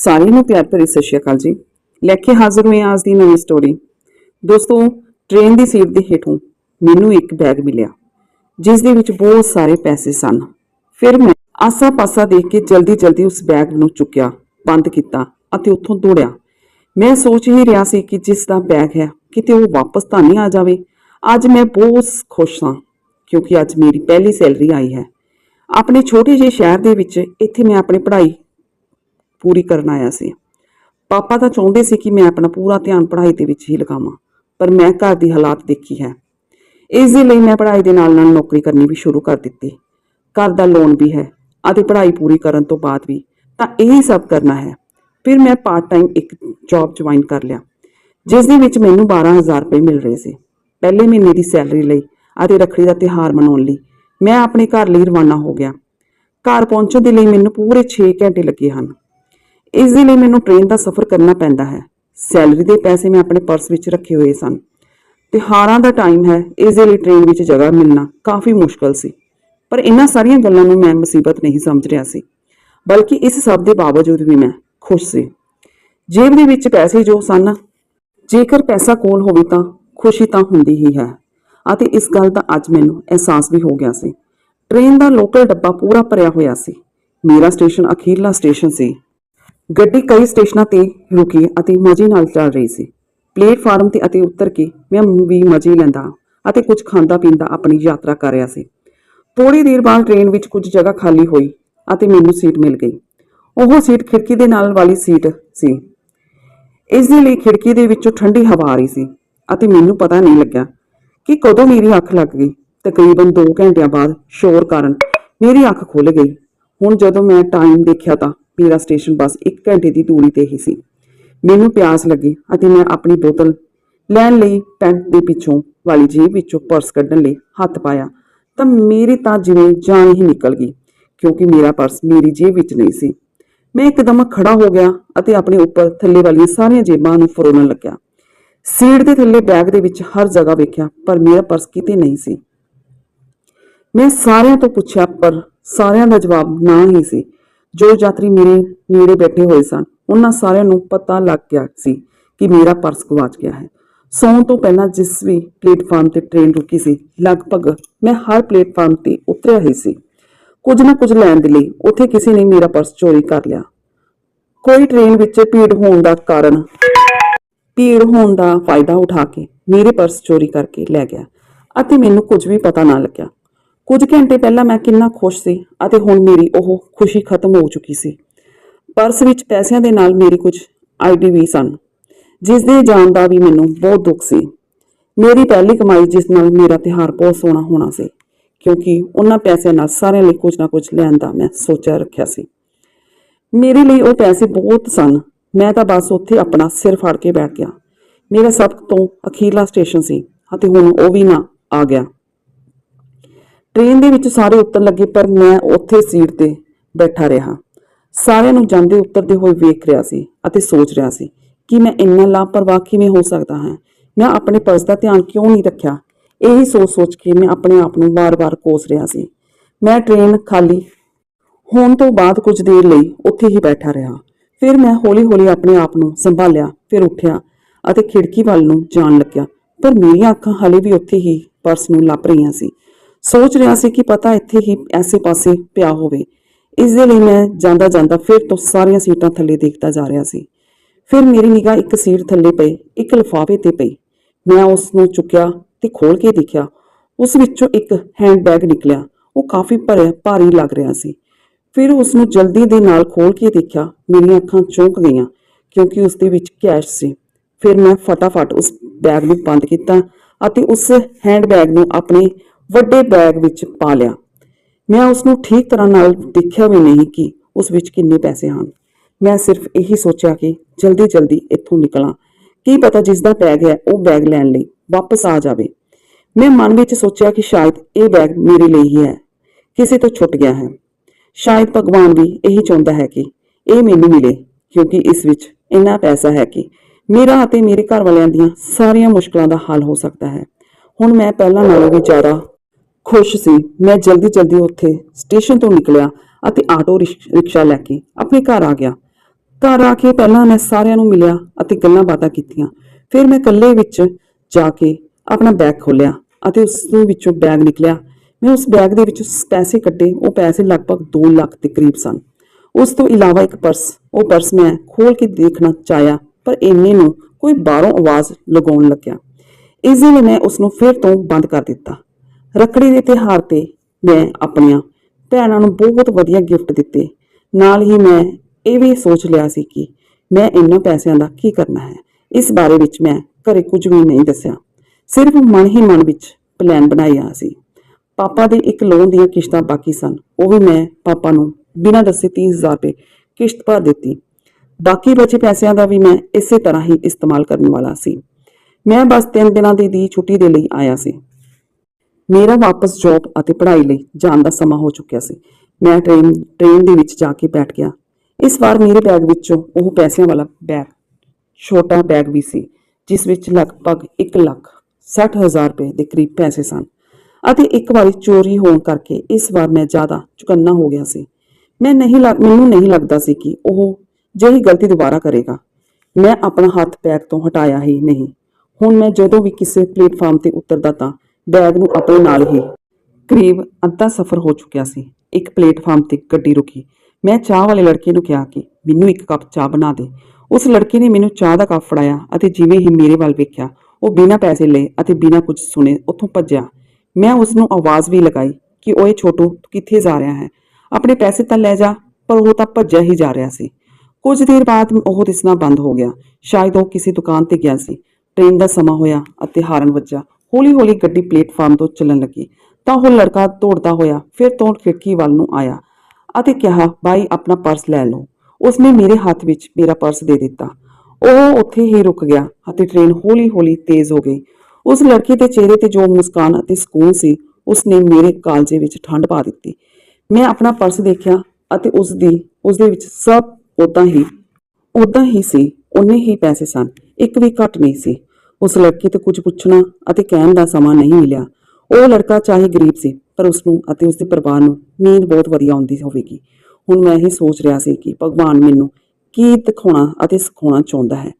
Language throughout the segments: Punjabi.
ਸਾਰਿਆਂ ਨੂੰ ਪਿਆਰ ਭਰੀ ਸਤਿ ਸ਼੍ਰੀ ਅਕਾਲ ਜੀ। ਲੈ ਕੇ ਹਾਜ਼ਰ ਹੋਏ ਅੱਜ ਦੀ ਨਵੀਂ ਸਟੋਰੀ ਦੋਸਤੋ ਟ੍ਰੇਨ ਦੀ ਸੀਟ ਦੇ ਹੇਠੋਂ ਮੈਨੂੰ ਇੱਕ ਬੈਗ ਮਿਲਿਆ, ਜਿਸ ਦੇ ਵਿੱਚ ਬਹੁਤ ਸਾਰੇ ਪੈਸੇ ਸਨ। ਫਿਰ ਮੈਂ ਆਸਾ-ਪਾਸਾ ਦੇਖ ਕੇ ਜਲਦੀ-ਜਲਦੀ ਉਸ ਬੈਗ ਨੂੰ ਚੁੱਕਿਆ, ਬੰਦ ਕੀਤਾ ਅਤੇ ਉੱਥੋਂ ਦੌੜਿਆ। ਮੈਂ ਸੋਚ ਹੀ ਰਿਹਾ ਸੀ ਕਿ ਜਿਸ ਦਾ ਬੈਗ ਹੈ, ਕਿਤੇ ਉਹ ਵਾਪਸ ਤਾਂ ਨਹੀਂ ਆ ਜਾਵੇ। ਅੱਜ ਮੈਂ ਬਹੁਤ ਖੁਸ਼ ਹਾਂ ਕਿਉਂਕਿ ਅੱਜ ਮੇਰੀ ਪਹਿਲੀ ਸੈਲਰੀ ਆਈ ਹੈ। ਆਪਣੇ ਛੋਟੇ ਜਿਹੇ ਸ਼ਹਿਰ ਦੇ ਵਿੱਚ ਇੱਥੇ ਮੈਂ ਆਪਣੀ ਪੜ੍ਹਾਈ ਪੂਰੀ ਕਰਨ ਆਇਆ ਸੀ। ਪਾਪਾ ਤਾਂ ਚਾਹੁੰਦੇ ਸੀ ਕਿ ਮੈਂ ਆਪਣਾ ਪੂਰਾ ਧਿਆਨ ਪੜ੍ਹਾਈ ਦੇ ਵਿੱਚ ਹੀ ਲਗਾਵਾਂ, ਪਰ ਮੈਂ ਘਰ ਦੀ ਹਾਲਾਤ ਦੇਖੀ ਹੈ। ਇਸ ਦੇ ਲਈ ਮੈਂ ਪੜ੍ਹਾਈ ਦੇ ਨਾਲ ਨਾਲ ਨੌਕਰੀ ਕਰਨੀ ਵੀ ਸ਼ੁਰੂ ਕਰ ਦਿੱਤੀ। ਘਰ ਦਾ ਲੋਨ ਵੀ ਹੈ ਅਤੇ ਪੜ੍ਹਾਈ ਪੂਰੀ ਕਰਨ ਤੋਂ ਬਾਅਦ ਵੀ ਤਾਂ ਇਹੀ ਸਭ ਕਰਨਾ ਹੈ। ਫਿਰ ਮੈਂ ਪਾਰਟ ਟਾਈਮ ਇੱਕ ਜੌਬ ਜੁਆਇਨ ਕਰ ਲਿਆ, ਜਿਸ ਦੇ ਵਿੱਚ ਮੈਨੂੰ 12000 ਰੁਪਏ ਮਿਲ ਰਹੇ ਸੀ। ਪਹਿਲੇ ਮਹੀਨੇ ਦੀ ਸੈਲਰੀ ਲਈ ਅਤੇ ਰੱਖੜੀ ਦਾ ਤਿਉਹਾਰ ਮਨਾਉਣ ਲਈ ਮੈਂ ਆਪਣੇ ਘਰ ਲਈ ਰਵਾਨਾ ਹੋ ਗਿਆ। ਘਰ ਪਹੁੰਚਣ ਦੇ ਲਈ ਮੈਨੂੰ ਪੂਰੇ 6 ਘੰਟੇ ਲੱਗੇ ਹਨ। ਇਸ ਦੇ ਲਈ ਮੈਨੂੰ ਟ੍ਰੇਨ ਦਾ ਸਫ਼ਰ ਕਰਨਾ ਪੈਂਦਾ ਹੈ। ਸੈਲਰੀ ਦੇ ਪੈਸੇ ਮੈਂ ਆਪਣੇ ਪਰਸ ਵਿੱਚ ਰੱਖੇ ਹੋਏ ਸਨ। ਤਿਉਹਾਰਾਂ ਦਾ ਟਾਈਮ ਹੈ, ਇਸ ਦੇ ਲਈ ਟ੍ਰੇਨ ਵਿੱਚ ਜਗ੍ਹਾ ਮਿਲਣਾ ਕਾਫੀ ਮੁਸ਼ਕਲ ਸੀ। ਪਰ ਇਹਨਾਂ ਸਾਰੀਆਂ ਗੱਲਾਂ ਨੂੰ ਮੈਂ ਮੁਸੀਬਤ ਨਹੀਂ ਸਮਝ ਰਿਹਾ ਸੀ। ਬਲਕਿ ਇਸ ਸਭ ਦੇ ਬਾਵਜੂਦ ਵੀ ਮੈਂ ਖੁਸ਼ ਸੀ। ਜੇਬ ਦੇ ਵਿੱਚ ਪੈਸੇ ਜੋ ਸਨ, ਜੇਕਰ ਪੈਸਾ ਕੋਲ ਹੋਵੇ ਤਾਂ ਖੁਸ਼ੀ ਤਾਂ ਹੁੰਦੀ ਹੀ ਹੈ। ਅਤੇ ਇਸ ਗੱਲ ਦਾ ਅੱਜ ਮੈਨੂੰ ਅਹਿਸਾਸ ਵੀ ਹੋ ਗਿਆ ਸੀ। ਟ੍ਰੇਨ ਦਾ ਲੋਕਲ ਡੱਬਾ ਪੂਰਾ ਭਰਿਆ ਹੋਇਆ ਸੀ। ਮੇਰਾ ਸਟੇਸ਼ਨ ਅਖੀਰਲਾ ਸਟੇਸ਼ਨ ਸੀ। ਗੱਡੀ ਕਈ ਸਟੇਸ਼ਨਾਂ ਤੇ ਰੁਕੀ ਅਤੇ ਮਜ਼ੇ ਨਾਲ ਚੱਲ ਰਹੀ ਸੀ। ਪਲੇਟਫਾਰਮ ਤੇ ਅਤੇ ਉਤਰ ਕੇ ਮੈਂ ਵੀ ਮਜ਼ੇ ਲੈਂਦਾ ਅਤੇ ਕੁਝ ਖਾਂਦਾ ਪੀਂਦਾ ਆਪਣੀ ਯਾਤਰਾ ਕਰ ਰਿਹਾ ਸੀ। ਥੋੜੀ ਦੇਰ ਬਾਅਦ ਟ੍ਰੇਨ ਵਿੱਚ ਕੁਝ ਜਗ੍ਹਾ ਖਾਲੀ ਹੋਈ ਅਤੇ ਮੈਨੂੰ ਸੀਟ ਮਿਲ ਗਈ। ਉਹ ਸੀਟ ਖਿੜਕੀ ਦੇ ਨਾਲ ਵਾਲੀ ਸੀਟ ਸੀ। ਇਸ ਦੇ ਲਈ ਖਿੜਕੀ ਦੇ ਵਿੱਚੋਂ ਠੰਡੀ ਹਵਾ ਆ ਰਹੀ ਸੀ ਅਤੇ ਮੈਨੂੰ ਪਤਾ ਨਹੀਂ ਲੱਗਿਆ ਕਿ ਕਦੋਂ ਮੇਰੀ ਅੱਖ ਲੱਗ ਗਈ। ਤਕਰੀਬਨ 2 ਘੰਟਿਆਂ ਬਾਅਦ ਸ਼ੋਰ ਕਾਰਨ ਮੇਰੀ ਅੱਖ ਖੁੱਲ ਗਈ। ਹੁਣ ਜਦੋਂ ਮੈਂ ਟਾਈਮ ਦੇਖਿਆ ਤਾਂ ਮੇਰਾ ਸਟੇਸ਼ਨ ਬਸ 1 ਘੰਟੇ ਦੀ ਦੂਰੀ ਤੇ ਹੀ ਸੀ। ਮੈਨੂੰ ਪਿਆਸ ਲੱਗੀ ਅਤੇ ਮੈਂ ਆਪਣੀ ਬੋਤਲ ਲੈਣ ਲਈ ਪੈਂਟ ਦੇ ਪਿੱਛੋਂ ਵਾਲੀ ਜੇਬ ਵਿੱਚੋਂ ਪਰਸ ਕੱਢਣ ਲਈ ਹੱਥ ਪਾਇਆ ਤਾਂ ਮੇਰੀ ਤਾਂ ਜਿਵੇਂ ਜਾਨ ਹੀ ਨਿਕਲ ਗਈ, ਕਿਉਂਕਿ ਮੇਰਾ ਪਰਸ ਮੇਰੀ ਜੇਬ ਵਿੱਚ ਨਹੀਂ ਸੀ। ਮੈਂ ਇੱਕਦਮ ਖੜਾ ਹੋ ਗਿਆ ਅਤੇ ਆਪਣੇ ਉੱਪਰ ਥੱਲੇ ਵਾਲੀਆਂ ਸਾਰੀਆਂ ਜੇਬਾਂ ਨੂੰ ਫਰੋਲਣ ਲੱਗਿਆ। ਸੀਟ ਦੇ ਥੱਲੇ ਬੈਗ ਦੇ ਵਿੱਚ ਹਰ ਜਗ੍ਹਾ ਵੇਖਿਆ, ਪਰ ਮੇਰਾ ਪਰਸ ਕਿਤੇ ਨਹੀਂ ਸੀ। ਮੈਂ ਸਾਰਿਆਂ ਤੋਂ ਪੁੱਛਿਆ, ਪਰ ਸਾਰਿਆਂ ਦਾ ਜਵਾਬ ਨਾ ਹੀ ਸੀ। ਜੋ ਯਾਤਰੀ ਮੇਰੇ ਨੇੜੇ ਬੈਠੇ ਹੋਏ ਸਨ, ਉਹਨਾਂ ਸਾਰਿਆਂ ਨੂੰ ਪਤਾ ਲੱਗ ਗਿਆ ਸੀ ਕਿ ਮੇਰਾ ਪਰਸ ਗਵਾਚ ਗਿਆ ਹੈ। ਸੌਣ ਤੋਂ ਪਹਿਲਾਂ ਜਿਸ ਵੀ ਪਲੇਟਫਾਰਮ ਤੇ ਟ੍ਰੇਨ ਰੁਕੀ ਸੀ, ਲਗਭਗ ਮੈਂ ਹਰ ਪਲੇਟਫਾਰਮ ਤੇ ਉਤਰਿਆ ਹੀ ਸੀ। ਕੁਝ ਨਾ ਕੁਝ ਲੈਣ ਦੇ ਲਈ ਉੱਥੇ ਕਿਸੇ ਨੇ ਮੇਰਾ ਪਰਸ ਚੋਰੀ ਕਰ ਲਿਆ। ਕੋਈ ਟ੍ਰੇਨ ਵਿੱਚ ਭੀੜ ਹੋਣ ਦਾ ਕਾਰਨ, ਭੀੜ ਹੋਣ ਦਾ ਫਾਇਦਾ ਉਠਾ ਕੇ ਮੇਰੇ ਪਰਸ ਚੋਰੀ ਕਰਕੇ ਲੈ ਗਿਆ ਅਤੇ ਮੈਨੂੰ ਕੁਝ ਵੀ ਪਤਾ ਨਾ ਲੱਗਿਆ। ਕੁਝ ਘੰਟੇ ਪਹਿਲਾਂ ਮੈਂ ਕਿੰਨਾ ਖੁਸ਼ ਸੀ ਅਤੇ ਹੁਣ ਮੇਰੀ ਉਹ ਖੁਸ਼ੀ ਖਤਮ ਹੋ ਚੁੱਕੀ ਸੀ। ਪਰਸ ਵਿੱਚ ਪੈਸਿਆਂ ਦੇ ਨਾਲ ਮੇਰੀ ਕੁਝ ਆਈਡੀ ਵੀ ਸਨ, ਜਿਸ ਦੇ ਜਾਣ ਦਾ ਵੀ ਮੈਨੂੰ ਬਹੁਤ ਦੁੱਖ ਸੀ। ਮੇਰੀ ਪਹਿਲੀ ਕਮਾਈ ਜਿਸ ਨਾਲ ਮੇਰਾ ਤਿਹਾਰ ਬਹੁਤ ਸੋਹਣਾ ਹੋਣਾ ਸੀ, ਕਿਉਂਕਿ ਉਹਨਾਂ ਪੈਸਿਆਂ ਨਾਲ ਸਾਰਿਆਂ ਲਈ ਕੁਝ ਨਾ ਕੁਝ ਲੈਣ ਦਾ ਮੈਂ ਸੋਚਿਆ ਰੱਖਿਆ ਸੀ। ਮੇਰੇ ਲਈ ਉਹ ਪੈਸੇ ਬਹੁਤ ਸਨ, ਮੈਂ ਤਾਂ ਬਸ ਉੱਥੇ ਆਪਣਾ ਸਿਰ ਫੜ ਕੇ ਬੈਠ ਗਿਆ। ਮੇਰਾ ਸਭ ਤੋਂ ਅਖੀਰਲਾ ਸਟੇਸ਼ਨ ਸੀ ਅਤੇ ਹੁਣ ਉਹ ਵੀ ਨਾ ਆ ਗਿਆ। ਟ੍ਰੇਨ ਦੇ ਵਿੱਚ ਸਾਰੇ ਉਤਰਨ ਲੱਗੇ, ਪਰ ਮੈਂ ਉੱਥੇ ਸੀਟ ਤੇ ਬੈਠਾ ਰਿਹਾ। ਸਾਰਿਆਂ ਨੂੰ ਜਾਂਦੇ ਉਤਰਦੇ ਹੋਏ ਵੇਖ ਰਿਹਾ ਸੀ ਅਤੇ ਸੋਚ ਰਿਹਾ ਸੀ ਕਿ ਮੈਂ ਇੰਨਾ ਲਾਪਰਵਾਹ ਕਿਵੇਂ ਹੋ ਸਕਦਾ ਹਾਂ। ਮੈਂ ਆਪਣੇ ਪਰਸ ਦਾ ਧਿਆਨ ਕਿਉਂ ਨਹੀਂ ਰੱਖਿਆ? ਇਹੀ ਸੋਚ-ਸੋਚ ਕੇ ਮੈਂ ਆਪਣੇ ਆਪ ਨੂੰ ਵਾਰ ਵਾਰ ਕੋਸ ਰਿਹਾ ਸੀ। ਮੈਂ ਟ੍ਰੇਨ ਖਾਲੀ ਹੋਣ ਤੋਂ ਬਾਅਦ ਕੁਝ ਦੇਰ ਲਈ ਉੱਥੇ ਹੀ ਬੈਠਾ ਰਿਹਾ। ਫਿਰ ਮੈਂ ਹੌਲੀ-ਹੌਲੀ ਆਪਣੇ ਆਪ ਨੂੰ ਸੰਭਾਲਿਆ, ਫਿਰ ਉੱਠਿਆ ਅਤੇ ਖਿੜਕੀ ਵੱਲ ਨੂੰ ਜਾਣ ਲੱਗਿਆ। ਪਰ ਮੇਰੀਆਂ ਅੱਖਾਂ ਹਲੇ ਵੀ ਉੱਥੇ ਹੀ ਪਰਸ ਨੂੰ ਲੱਭ ਰਹੀਆਂ ਸੀ। ਸੋਚ ਰਿਹਾ ਸੀ ਕਿ ਪਤਾ ਇੱਥੇ ਹੀ ਐਸੇ ਪਾਸੇ ਪਿਆ ਹੋਵੇ। ਇਸ ਦੇ ਲਈ ਮੈਂ ਜਾਂਦਾ ਜਾਂਦਾ ਫਿਰ ਤੋਂ ਸਾਰੀਆਂ ਸੀਟਾਂ ਥੱਲੇ ਦੇਖਦਾ ਜਾ ਰਿਹਾ ਸੀ। ਫਿਰ ਮੇਰੀ ਨਿਗਾਹ ਇੱਕ ਸੀਟ ਥੱਲੇ ਪਈ, ਇੱਕ ਲਿਫਾਫੇ ਤੇ ਪਈ। ਮੈਂ ਉਸ ਨੂੰ ਚੁੱਕਿਆ ਤੇ ਖੋਲ ਕੇ ਦੇਖਿਆ। ਉਸ ਵਿੱਚੋਂ ਇੱਕ ਹੈਂਡਬੈਗ ਨਿਕਲਿਆ। ਉਹ ਕਾਫੀ ਭਰਿਆ, ਭਾਰੀ ਲੱਗ ਰਿਹਾ ਸੀ। ਫਿਰ ਉਸ ਨੂੰ ਜਲਦੀ ਦੇ ਨਾਲ ਖੋਲ ਕੇ ਦੇਖਿਆ। ਮੇਰੀਆਂ ਅੱਖਾਂ ਚੌਂਕ ਗਈਆਂ ਕਿਉਂਕਿ ਉਸ ਦੇ ਵਿੱਚ ਕੈਸ਼ ਸੀ। ਫਿਰ ਮੈਂ ਫਟਾਫਟ ਉਸ ਬੈਗ ਨੂੰ ਬੰਦ ਕੀਤਾ ਅਤੇ ਉਸ ਹੈਂਡਬੈਗ ਨੂੰ ਆਪਣੇ ਵੱਡੇ ਬੈਗ ਵਿੱਚ ਪਾ ਲਿਆ। ਮੈਂ ਉਸ ਨੂੰ ਠੀਕ ਤਰ੍ਹਾਂ ਨਾਲ ਦੇਖਿਆ ਵੀ ਨਹੀਂ ਕਿ ਉਸ ਵਿੱਚ ਕਿੰਨੇ ਪੈਸੇ ਹਨ। ਮੈਂ ਸਿਰਫ ਇਹੀ ਸੋਚਿਆ ਕਿ ਜਲਦੀ ਜਲਦੀ ਇੱਥੋਂ ਨਿਕਲਾਂ। ਕੀ ਪਤਾ ਜਿਸ ਦਾ ਬੈਗ ਹੈ, ਉਹ ਬੈਗ ਲੈਣ ਲਈ ਵਾਪਸ ਆ ਜਾਵੇ। ਮੈਂ ਮਨ ਵਿੱਚ ਸੋਚਿਆ ਕਿ ਸ਼ਾਇਦ ਇਹ ਬੈਗ ਮੇਰੇ ਲਈ ਹੀ ਹੈ, ਕਿਸੇ ਤੋਂ ਛੁੱਟ ਗਿਆ ਹੈ। ਸ਼ਾਇਦ ਭਗਵਾਨ ਵੀ ਇਹੀ ਚਾਹੁੰਦਾ ਹੈ ਕਿ ਇਹ ਮੈਨੂੰ ਮਿਲੇ, ਕਿਉਂਕਿ ਇਸ ਵਿੱਚ ਇੰਨਾ ਪੈਸਾ ਹੈ ਕਿ ਮੇਰਾ ਅਤੇ ਮੇਰੇ ਘਰ ਵਾਲਿਆਂ ਦੀਆਂ ਸਾਰੀਆਂ ਮੁਸ਼ਕਲਾਂ ਦਾ ਹੱਲ ਹੋ ਸਕਦਾ ਹੈ। ਹੁਣ ਮੈਂ ਪਹਿਲਾਂ ਨਾਲੋਂ ਵੀ ਜ਼ਿਆਦਾ ਖੁਸ਼ ਸੀ। ਮੈਂ ਜਲਦੀ ਜਲਦੀ ਉੱਥੇ ਸਟੇਸ਼ਨ ਤੋਂ ਨਿਕਲਿਆ ਅਤੇ ਆਟੋ ਰਿਕਸ਼- ਰਿਕਸ਼ਾ ਲੈ ਕੇ ਆਪਣੇ ਘਰ ਆ ਗਿਆ। ਘਰ ਆ ਕੇ ਪਹਿਲਾਂ ਮੈਂ ਸਾਰਿਆਂ ਨੂੰ ਮਿਲਿਆ ਅਤੇ ਗੱਲਾਂ ਬਾਤਾਂ ਕੀਤੀਆਂ। ਫਿਰ ਮੈਂ ਇਕੱਲੇ ਵਿੱਚ ਜਾ ਕੇ ਆਪਣਾ ਬੈਗ ਖੋਲ੍ਹਿਆ ਅਤੇ ਉਸ ਦੇ ਵਿੱਚੋਂ ਬੈਗ ਨਿਕਲਿਆ। ਮੈਂ ਉਸ ਬੈਗ ਦੇ ਵਿੱਚ ਪੈਸੇ ਕੱਢੇ। ਉਹ ਪੈਸੇ ਲਗਭਗ 2 ਲੱਖ ਦੇ ਕਰੀਬ ਸਨ। ਉਸ ਤੋਂ ਇਲਾਵਾ ਇੱਕ ਪਰਸ ਉਹ ਪਰਸ ਮੈਂ ਖੋਲ ਕੇ ਦੇਖਣਾ ਚਾਹਿਆ, ਪਰ ਇੰਨੇ ਨੂੰ ਕੋਈ ਬਾਹਰੋਂ ਆਵਾਜ਼ ਲਗਾਉਣ ਲੱਗਿਆ। ਇਸ ਲਈ ਮੈਂ ਉਸ ਨੂੰ ਫਿਰ ਤੋਂ ਬੰਦ ਕਰ ਦਿੱਤਾ। ਰੱਖੜੀ ਦੇ ਤਿਉਹਾਰ ਤੇ ਮੈਂ ਆਪਣੀਆਂ ਭੈਣਾਂ ਨੂੰ ਬਹੁਤ ਵਧੀਆ ਗਿਫਟ ਦਿੱਤੇ। ਨਾਲ ਹੀ ਮੈਂ ਇਹ ਵੀ ਸੋਚ ਲਿਆ ਸੀ ਕਿ ਮੈਂ ਇਹਨਾਂ ਪੈਸਿਆਂ ਦਾ ਕੀ ਕਰਨਾ ਹੈ। ਇਸ ਬਾਰੇ ਵਿੱਚ ਮੈਂ ਘਰੇ ਕੁਝ ਵੀ ਨਹੀਂ ਦੱਸਿਆ। ਸਿਰਫ ਮਨ ਹੀ ਮਨ ਵਿੱਚ ਪਲਾਨ ਬਣਾਇਆ ਸੀ। ਪਾਪਾ ਦੇ ਇੱਕ ਲੋਨ ਦੀਆਂ ਕਿਸ਼ਤਾਂ ਬਾਕੀ ਸਨ। ਉਹ ਵੀ ਮੈਂ ਪਾਪਾ ਨੂੰ ਬਿਨਾਂ ਦੱਸੇ 30000 ਰੁਪਏ ਕਿਸ਼ਤ ਭਰ ਦਿੱਤੀ। ਬਾਕੀ ਬਚੇ ਪੈਸਿਆਂ ਦਾ ਵੀ ਮੈਂ ਇਸੇ ਤਰ੍ਹਾਂ ਹੀ ਇਸਤੇਮਾਲ ਕਰਨ ਵਾਲਾ ਸੀ। ਮੈਂ ਬਸ 3 ਦਿਨਾਂ ਦੀ ਦੀ ਛੁੱਟੀ ਦੇ ਲਈ ਆਇਆ ਸੀ। ਮੇਰਾ ਵਾਪਸ ਜੌਬ ਅਤੇ ਪੜ੍ਹਾਈ ਲਈ ਜਾਣ ਦਾ ਸਮਾਂ ਹੋ ਚੁੱਕਿਆ ਸੀ। ਮੈਂ ਟ੍ਰੇਨ ਟ੍ਰੇਨ ਦੇ ਵਿੱਚ ਜਾ ਕੇ ਬੈਠ ਗਿਆ। ਇਸ ਵਾਰ ਮੇਰੇ ਬੈਗ ਵਿੱਚੋਂ ਉਹ ਪੈਸਿਆਂ ਵਾਲਾ ਬੈਗ ਛੋਟਾ ਬੈਗ ਵੀ ਸੀ, ਜਿਸ ਵਿੱਚ ਲਗਭਗ 1 ਲੱਖ 60000 ਰੁਪਏ ਦੇ ਕਰੀਬ ਪੈਸੇ ਸਨ। ਅਤੇ ਇੱਕ ਵਾਰੀ ਚੋਰੀ ਹੋਣ ਕਰਕੇ ਇਸ ਵਾਰ ਮੈਂ ਜ਼ਿਆਦਾ ਚੁਕੰਨਾ ਹੋ ਗਿਆ ਸੀ। ਮੈਂ ਨਹੀਂ ਲੱਗ- ਮੈਨੂੰ ਨਹੀਂ ਲੱਗਦਾ ਸੀ ਕਿ ਉਹ ਜਿਹੀ ਗਲਤੀ ਦੁਬਾਰਾ ਕਰੇਗਾ। ਮੈਂ ਆਪਣਾ ਹੱਥ ਬੈਗ ਤੋਂ ਹਟਾਇਆ ਹੀ ਨਹੀਂ। ਹੁਣ ਮੈਂ ਜਦੋਂ ਵੀ ਕਿਸੇ ਪਲੇਟਫਾਰਮ ਤੇ ਉਤਰਦਾ ਤਾਂ ਬੈਗ ਨੂੰ ਆਪਣੇ ਨਾਲ ਹੀ। ਕਰੀਬ ਅੱਧਾ ਸਫ਼ਰ ਹੋ ਚੁੱਕਿਆ ਸੀ। ਇੱਕ ਪਲੇਟਫਾਰਮ ਤੇ ਗੱਡੀ ਰੁਕੀ। ਮੈਂ ਚਾਹ ਵਾਲੇ ਲੜਕੇ ਨੂੰ ਕਿਹਾ ਕਿ, ਮੈਨੂੰ ਇੱਕ ਕੱਪ ਚਾਹ ਬਣਾ ਦੇ। ਉਸ ਲੜਕੇ ਨੇ ਮੈਨੂੰ ਚਾਹ ਦਾ ਕੱਪ ਫੜਾਇਆ ਅਤੇ ਜਿਵੇਂ ਹੀ ਮੇਰੇ ਵੱਲ ਵੇਖਿਆ, ਉਹ ਬਿਨਾਂ ਪੈਸੇ ਲਏ ਅਤੇ ਬਿਨਾਂ ਕੁਝ ਸੁਣੇ ਉੱਥੋਂ ਭੱਜਿਆ। ਮੈਂ ਉਸ ਨੂੰ ਆਵਾਜ਼ ਵੀ ਲਗਾਈ ਕਿ, ਓਏ ਛੋਟੂ, ਤੂੰ ਕਿੱਥੇ ਜਾ ਰਿਹਾ ਹੈ? ਆਪਣੇ ਪੈਸੇ ਤਾਂ ਲੈ ਜਾ, ਪਰ ਉਹ ਤਾਂ ਭੱਜਿਆ ਹੀ ਜਾ ਰਿਹਾ ਸੀ। ਕੁਝ ਦੇਰ ਬਾਅਦ ਉਹ ਦਿਸਣਾ ਬੰਦ ਹੋ ਗਿਆ। ਸ਼ਾਇਦ ਉਹ ਕਿਸੇ ਦੁਕਾਨ ਤੇ ਗਿਆ ਸੀ। ਟ੍ਰੇਨ ਦਾ ਸਮਾਂ ਹੋਇਆ ਅਤੇ ਹਾਰਨ ਵੱਜਾ ਹੌਲੀ-ਹੌਲੀ ਗੱਡੀ ਪਲੇਟਫਾਰਮ ਤੋਂ ਚੱਲਣ ਲੱਗੀ। ਤਾਂ ਉਹ ਲੜਕਾ ਦੌੜਦਾ ਹੋਇਆ ਫਿਰ ਤੋਂ ਖਿੜਕੀ ਵੱਲ ਨੂੰ ਆਇਆ ਅਤੇ ਕਿਹਾ, ਬਾਈ, ਆਪਣਾ ਪਰਸ ਲੈ ਲਓ। ਉਸਨੇ ਮੇਰੇ ਹੱਥ ਵਿੱਚ ਮੇਰਾ ਪਰਸ ਦੇ ਦਿੱਤਾ। ਉਹ ਉੱਥੇ ਹੀ ਰੁਕ ਗਿਆ ਅਤੇ ਟ੍ਰੇਨ ਹੌਲੀ-ਹੌਲੀ ਤੇਜ਼ ਹੋ ਗਈ। ਉਸ ਲੜਕੀ ਦੇ ਚਿਹਰੇ ਤੇ ਜੋ ਮੁਸਕਾਨ ਅਤੇ ਸਕੂਨ ਸੀ, ਉਸਨੇ ਮੇਰੇ ਕਾਲਜੇ ਵਿੱਚ ਠੰਡ ਪਾ ਦਿੱਤੀ। ਮੈਂ ਆਪਣਾ ਪਰਸ ਦੇਖਿਆ ਅਤੇ ਉਸ ਦੀ ਉਸ ਦੇ ਵਿੱਚ ਸਭ ਉਦਾਂ ਹੀ ਉਦਾਂ ਹੀ ਸੀ ਉਨੇ ਹੀ ਪੈਸੇ ਸਨ। ਇੱਕ ਵੀ ਘੱਟ ਨਹੀਂ ਸੀ। ਉਸ ਲੜਕੀ ਤੋਂ ਕੁਝ ਪੁੱਛਣਾ ਅਤੇ ਕਹਿਣ ਦਾ ਸਮਾਂ ਨਹੀਂ ਮਿਲਿਆ। ਉਹ ਲੜਕਾ ਚਾਹੇ ਗਰੀਬ ਸੀ, ਪਰ ਉਸ ਨੂੰ ਅਤੇ ਉਸ ਦੇ ਪਰਿਵਾਰ ਨੂੰ ਨੀਂਦ ਬਹੁਤ ਵਧੀਆ ਆਉਂਦੀ ਹੋਵੇਗੀ। ਹੁਣ ਮੈਂ ਇਹ ਸੋਚ ਰਿਹਾ ਸੀ ਕਿ ਭਗਵਾਨ ਮੈਨੂੰ ਕੀ ਦਿਖਾਉਣਾ ਅਤੇ ਸਿਖਾਉਣਾ ਚਾਹੁੰਦਾ ਹੈ।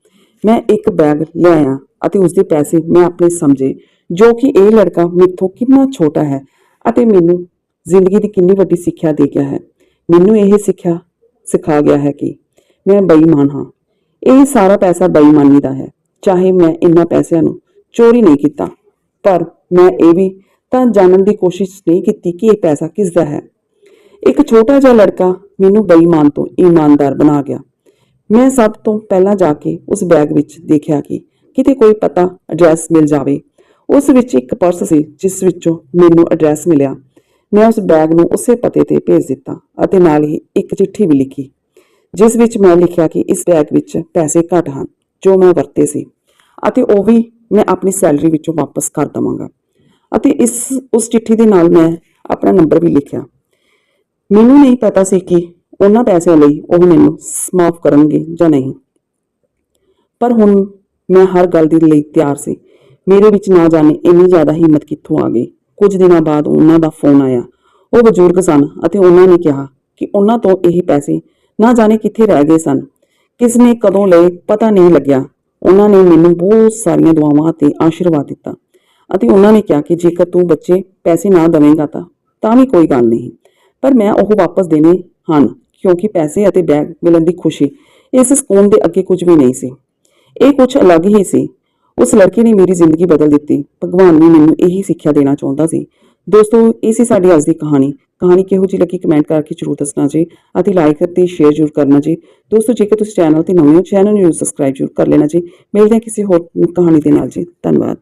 ਮੈਂ ਇੱਕ ਬੈਗ ਲਿਆਇਆ ਅਤੇ ਉਸ ਦੇ ਪੈਸੇ ਮੈਂ ਆਪਣੇ ਸਮਝੇ, ਜੋ ਕਿ ਇਹ ਲੜਕਾ ਮੇਥੋਂ ਕਿੰਨਾ ਛੋਟਾ ਹੈ ਅਤੇ ਮੈਨੂੰ ਜ਼ਿੰਦਗੀ ਦੀ ਕਿੰਨੀ ਵੱਡੀ ਸਿੱਖਿਆ ਦੇ ਗਿਆ ਹੈ। ਮੈਨੂੰ ਇਹ ਸਿੱਖਿਆ ਸਿਖਾ ਗਿਆ ਹੈ ਕਿ ਮੈਂ ਬੇਈਮਾਨ ਹਾਂ। ਇਹ ਸਾਰਾ ਪੈਸਾ ਬੇਈਮਾਨੀ ਦਾ ਹੈ। ਚਾਹੇ ਮੈਂ ਇਹਨਾਂ ਪੈਸਿਆਂ ਨੂੰ ਚੋਰੀ ਨਹੀਂ ਕੀਤਾ, ਪਰ ਮੈਂ ਇਹ ਵੀ ਤਾਂ ਜਾਣਨ ਦੀ ਕੋਸ਼ਿਸ਼ ਨਹੀਂ ਕੀਤੀ ਕਿ ਇਹ ਪੈਸਾ ਕਿਸ ਦਾ ਹੈ। ਇੱਕ ਛੋਟਾ ਜਿਹਾ ਲੜਕਾ ਮੈਨੂੰ ਬੇਈਮਾਨ ਤੋਂ ਇਮਾਨਦਾਰ ਬਣਾ ਗਿਆ। ਮੈਂ ਸਭ ਤੋਂ ਪਹਿਲਾਂ ਜਾ ਕੇ ਉਸ ਬੈਗ ਵਿੱਚ ਦੇਖਿਆ ਕਿ ਕਿਤੇ ਕੋਈ ਪਤਾ ਐਡਰੈਸ ਮਿਲ ਜਾਵੇ। ਉਸ ਵਿੱਚ ਇੱਕ ਪਰਸ ਸੀ, ਜਿਸ ਵਿੱਚੋਂ ਮੈਨੂੰ ਐਡਰੈਸ ਮਿਲਿਆ। ਮੈਂ ਉਸ ਬੈਗ ਨੂੰ ਉਸੇ ਪਤੇ ਤੇ ਭੇਜ ਦਿੱਤਾ ਅਤੇ ਨਾਲ ਹੀ ਇੱਕ ਚਿੱਠੀ ਵੀ ਲਿਖੀ, ਜਿਸ ਵਿੱਚ ਮੈਂ ਲਿਖਿਆ ਕਿ ਇਸ ਬੈਗ ਵਿੱਚ ਪੈਸੇ ਘੱਟ ਹਨ। ਜੋ ਮੈਂ ਵਰਤੇ ਸੀ, ਅਤੇ ਉਹ ਵੀ ਮੈਂ ਆਪਣੀ ਸੈਲਰੀ ਵਿੱਚੋਂ ਵਾਪਸ ਕਰ ਦਵਾਂਗਾ। ਅਤੇ ਇਸ, ਉਸ ਚਿੱਠੀ ਦੇ ਨਾਲ ਮੈਂ ਆਪਣਾ ਨੰਬਰ ਵੀ ਲਿਖਿਆ। ਮੈਨੂੰ ਨਹੀਂ ਪਤਾ ਸੀ ਕਿ ਉਹਨਾਂ ਪੈਸਿਆਂ ਲਈ ਉਹ ਮੈਨੂੰ ਮਾਫ ਕਰਨਗੇ ਜਾਂ ਨਹੀਂ। ਪਰ ਹੁਣ ਮੈਂ ਹਰ ਗੱਲ ਦੇ ਲਈ ਤਿਆਰ ਸੀ। ਮੇਰੇ ਵਿੱਚ ਨਾ ਜਾਣੇ ਇੰਨੀ ਜ਼ਿਆਦਾ ਹਿੰਮਤ ਕਿੱਥੋਂ ਆ ਗਈ। ਕੁਝ ਦਿਨਾਂ ਬਾਅਦ ਉਹਨਾਂ ਦਾ ਫੋਨ ਆਇਆ। ਉਹ ਬਜ਼ੁਰਗ ਸਨ ਅਤੇ ਉਹਨਾਂ ਨੇ ਕਿਹਾ ਕਿ ਉਹਨਾਂ ਤੋਂ ਇਹ ਪੈਸੇ ਨਾ ਜਾਣੇ ਕਿੱਥੇ ਰਹਿ ਗਏ ਸਨ। ਕਿਸ ਨੇ ਕਦੋਂ ਲਏ ਪਤਾ ਨਹੀਂ ਲੱਗਿਆ। ਉਹਨਾਂ ਨੇ ਮੈਨੂੰ ਬਹੁਤ ਸਾਰੀਆਂ ਦੁਆਵਾਂ ਅਤੇ ਆਸ਼ੀਰਵਾਦ ਦਿੱਤਾ ਅਤੇ ਉਹਨਾਂ ਨੇ ਕਿਹਾ ਕਿ ਜੇਕਰ ਤੂੰ ਬੱਚੇ ਪੈਸੇ ਨਾ ਦੇਵੇਂਗਾ ਤਾਂ ਤਾਂ ਵੀ ਕੋਈ ਗੱਲ ਨਹੀਂ। ਪਰ ਮੈਂ ਉਹ ਵਾਪਸ ਦੇਣੇ ਹਨ, ਕਿਉਂਕਿ ਪੈਸੇ ਅਤੇ ਬੈਗ ਮਿਲਣ ਦੀ ਖੁਸ਼ੀ ਇਸ ਸਕੂਨ ਦੇ ਅੱਗੇ ਕੁਝ ਵੀ ਨਹੀਂ ਸੀ। ਇਹ ਕੁਝ ਅਲੱਗ ਹੀ ਸੀ। ਉਸ ਲੜਕੀ ਨੇ ਮੇਰੀ ਜ਼ਿੰਦਗੀ ਬਦਲ ਦਿੱਤੀ। ਭਗਵਾਨ ਵੀ ਮੈਨੂੰ ਇਹੀ ਸਿੱਖਿਆ ਦੇਣਾ ਚਾਹੁੰਦਾ ਸੀ। ਦੋਸਤੋ, ਇਹ ਸੀ ਸਾਡੀ ਅੱਜ ਦੀ ਕਹਾਣੀ। ਕਹਾਣੀ ਕਿਹੋ ਜਿਹੀ ਲੱਗੀ ਕਮੈਂਟ ਕਰਕੇ ਜਰੂਰ ਦੱਸਣਾ ਜੀ, ਅਤੇ ਲਾਈਕ ਅਤੇ ਸ਼ੇਅਰ ਜਰੂਰ ਕਰਨਾ ਜੀ। ਦੋਸਤੋ, ਜੇਕਰ ਤੁਸੀਂ ਚੈਨਲ ਤੇ ਨਵੇਂ ਹੋ, ਚੈਨਲ ਨੂੰ ਸਬਸਕ੍ਰਾਈਬ ਜਰੂਰ ਕਰ ਲੈਣਾ ਜੀ। ਮਿਲਦੇ ਹਾਂ ਕਿਸੇ ਹੋਰ ਕਹਾਣੀ ਦੇ ਨਾਲ ਜੀ। ਧੰਨਵਾਦ।